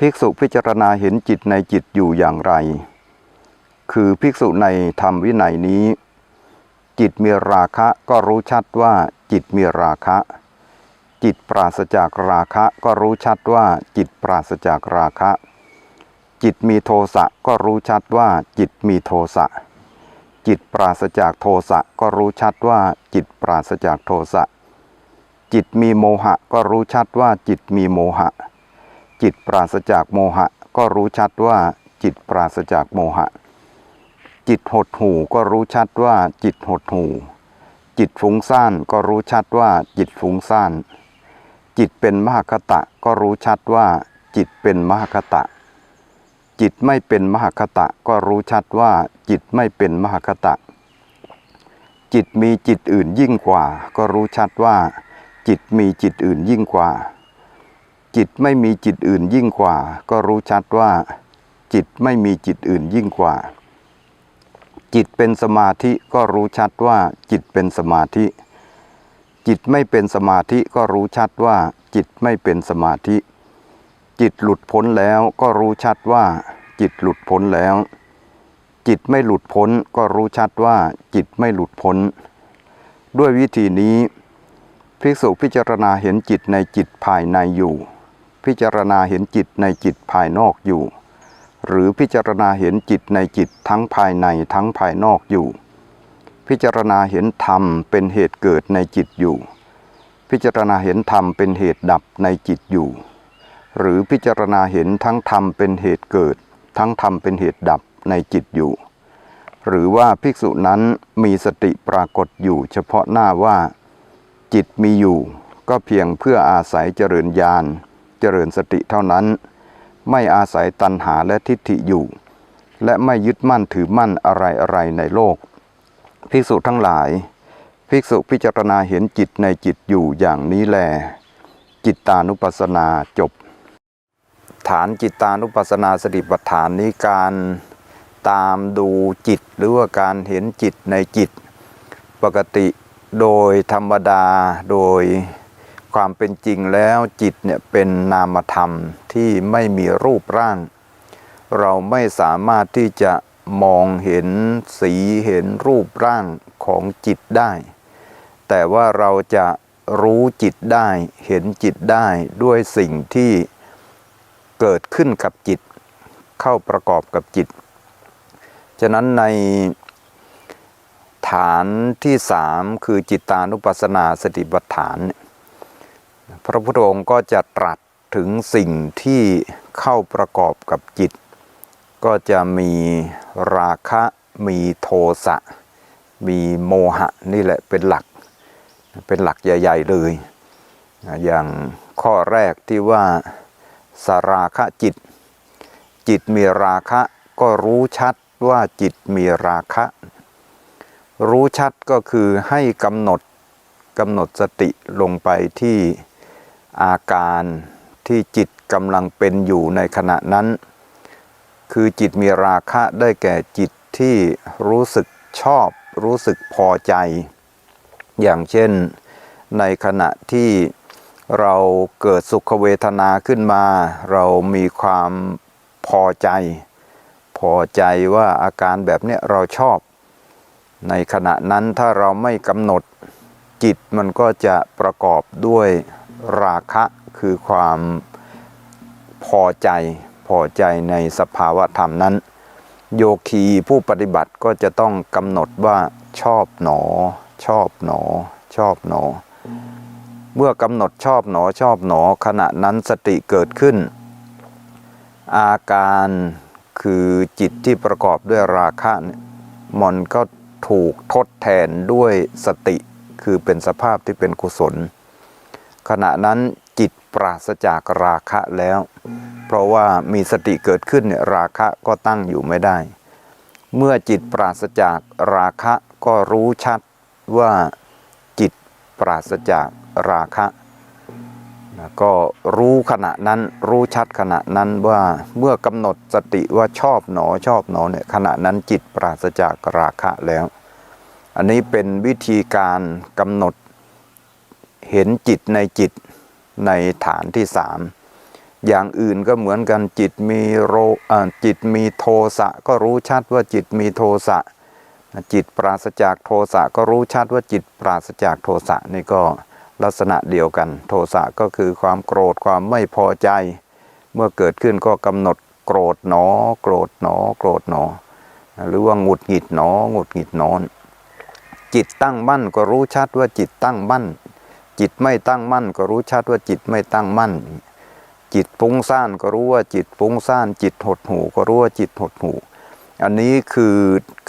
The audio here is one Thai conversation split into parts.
ภิกษุพิจารณาเห็นจิตในจิตอยู่อย่างไร คือภิกษุในธรรมวินัยนี้ จิตมีราคะก็รู้ชัดว่าจิตมีราคะ จิตปราศจากราคะก็รู้ชัดว่าจิตปราศจากราคะ จิตมีโทสะก็รู้ชัดว่าจิตมีโทสะ จิตปราศจากโทสะก็รู้ชัดว่าจิตปราศจากโทสะ จิตมีโมหะก็รู้ชัดว่าจิตมีโมหะ จิตปราศจากโมหะ ก็รู้ชัดว่าจิตปราศจากโมหะ จิตหดหู่ก็รู้ชัดว่าจิตหดหู่ จิตฟุ้งซ่านก็รู้ชัดว่าจิตฟุ้งซ่าน จิตเป็นมหคตะก็รู้ชัดว่าจิตเป็นมหคตะ จิตไม่เป็นมหคตะก็รู้ชัดว่าจิตไม่เป็นมหคตะ จิตมีจิตอื่นยิ่งกว่า ก็รู้ชัดว่า จิตมีจิตอื่นยิ่งกว่า จิตไม่มีจิตอื่นยิ่งกว่า ก็รู้ชัดว่า จิตไม่มีจิตอื่นยิ่งกว่า จิตเป็นสมาธิก็รู้ชัดว่า จิตเป็นสมาธิ จิตไม่เป็นสมาธิก็รู้ชัดว่า จิตไม่เป็นสมาธิ จิตหลุดพ้นแล้วก็รู้ชัดว่า จิตหลุดพ้นแล้ว จิตไม่หลุดพ้นก็รู้ชัดว่า จิตไม่หลุดพ้น ด้วยวิธีนี้ภิกษุพิจารณาเห็นจิตในจิตภายในอยู่ พิจารณาเห็นจิตในจิตภายนอกอยู่ หรือพิจารณาเห็นจิตในจิตทั้งภายในทั้งภายนอกอยู่ พิจารณาเห็นธรรมเป็นเหตุเกิดในจิตอยู่ พิจารณาเห็นธรรมเป็นเหตุดับในจิตอยู่ หรือพิจารณาเห็นทั้งธรรมเป็นเหตุเกิด ทั้งธรรมเป็นเหตุดับในจิตอยู่ หรือว่าภิกษุนั้นมีสติปรากฏอยู่เฉพาะหน้าว่า จิตมีอยู่ก็เพียงเพื่ออาศัยเจริญญาณ เจริญสติเท่านั้น ไม่อาศัยตัณหาและทิฏฐิอยู่ และไม่ยึดมั่นถือมั่นอะไรอะไรในโลก ภิกษุทั้งหลาย ภิกษุพิจารณาเห็นจิตในจิตอยู่อย่างนี้แล จิตตานุปัสสนาจบ ฐานจิตตานุปัสสนาสติปัฏฐานนี้การตามดูจิตหรือว่าการเห็นจิตในจิต ปกติโดยธรรมดาโดย ความเป็นจริงแล้วจิตเนี่ยเป็นนามธรรมที่ไม่มีรูปร่าง เราไม่สามารถที่จะมองเห็นสีเห็นรูปร่างของจิตได้ แต่ว่าเราจะรู้จิตได้เห็นจิตได้ด้วยสิ่งที่เกิดขึ้นกับจิต เข้าประกอบกับจิต ฉะนั้นในฐานที่สามคือจิตตานุปัสสนาสติปัฏฐานเนี่ย พระพุทธองค์ก็จะตรัสถึงสิ่งที่เข้าประกอบกับจิต ก็จะมีราคะมีโทสะมีโมหะนี่แหละเป็นหลัก เป็นหลักใหญ่ ๆ เลย อย่างข้อแรกที่ว่าสาราคะจิต จิตมีราคะก็รู้ชัดว่าจิตมีราคะ รู้ชัดก็คือให้กำหนดกำหนดสติลงไปที่ อาการที่จิตกำลังเป็นอยู่ในขณะนั้น คือจิตมีราคะได้แก่จิตที่รู้สึกชอบรู้สึกพอใจ อย่างเช่นในขณะที่เราเกิดสุขเวทนาขึ้นมา เรามีความพอใจ พอใจว่าอาการแบบนี้เราชอบ ในขณะนั้นถ้าเราไม่กำหนดจิตมันก็จะประกอบด้วย ราคะคือความพอใจพอใจในสภาวะธรรมนั้น โยคีผู้ปฏิบัติก็จะต้องกำหนดว่าชอบหนอ ชอบหนอ ชอบหนอ เมื่อกำหนดชอบหนอชอบหนอขณะนั้นสติเกิดขึ้น อาการคือจิตที่ประกอบด้วยราคะเนี่ยมันก็ถูกทดแทนด้วยสติคือเป็นสภาพที่เป็นกุศล ขณะนั้นจิตปราศจากราคะแล้ว เพราะว่ามีสติเกิดขึ้นเนี่ยราคะก็ตั้งอยู่ไม่ได้ เมื่อจิตปราศจากราคะก็รู้ชัดว่าจิตปราศจากราคะก็รู้ขณะนั้นรู้ชัดขณะนั้นว่าเมื่อกำหนดสติว่าชอบหนอชอบหนอเนี่ยขณะนั้นจิตปราศจากราคะแล้ว อันนี้เป็นวิธีการกำหนด เห็นจิตในจิตในฐานที่สามอย่างอื่นก็เหมือนกันจิตมีโรจิตมีโทสะก็รู้ชัดว่าจิตมีโทสะจิตปราศจากโทสะก็รู้ชัดว่าจิตปราศจากโทสะนี่ก็ลักษณะเดียวกัน โทสะก็คือความโกรธความไม่พอใจ เมื่อเกิดขึ้นก็กำหนดโกรธหนอ โกรธหนอ โกรธหนอ หรือว่าหงุดหงิดหนอหงุดหงิดนอน จิตตั้งมั่นก็รู้ชัดว่าจิตตั้งมั่น จิตไม่ตั้งมั่น ก็รู้ชัดว่าจิตไม่ตั้งมั่น จิตฟุ้งซ่านก็รู้ว่าจิตฟุ้งซ่าน จิตหดหูก็รู้ว่าจิตหดหูอันนี้คือ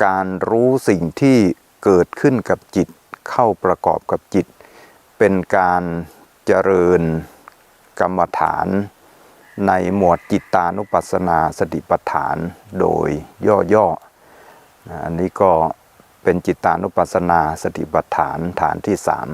การรู้สิ่งที่เกิดขึ้นกับจิตเข้าประกอบกับจิต เป็นการเจริญกรรมฐานในหมวดจิตตานุปัสสนาสติปัฏฐานโดยย่อๆ อันนี้ก็เป็นจิตตานุปัสสนาสติปัฏฐานฐานที่สาม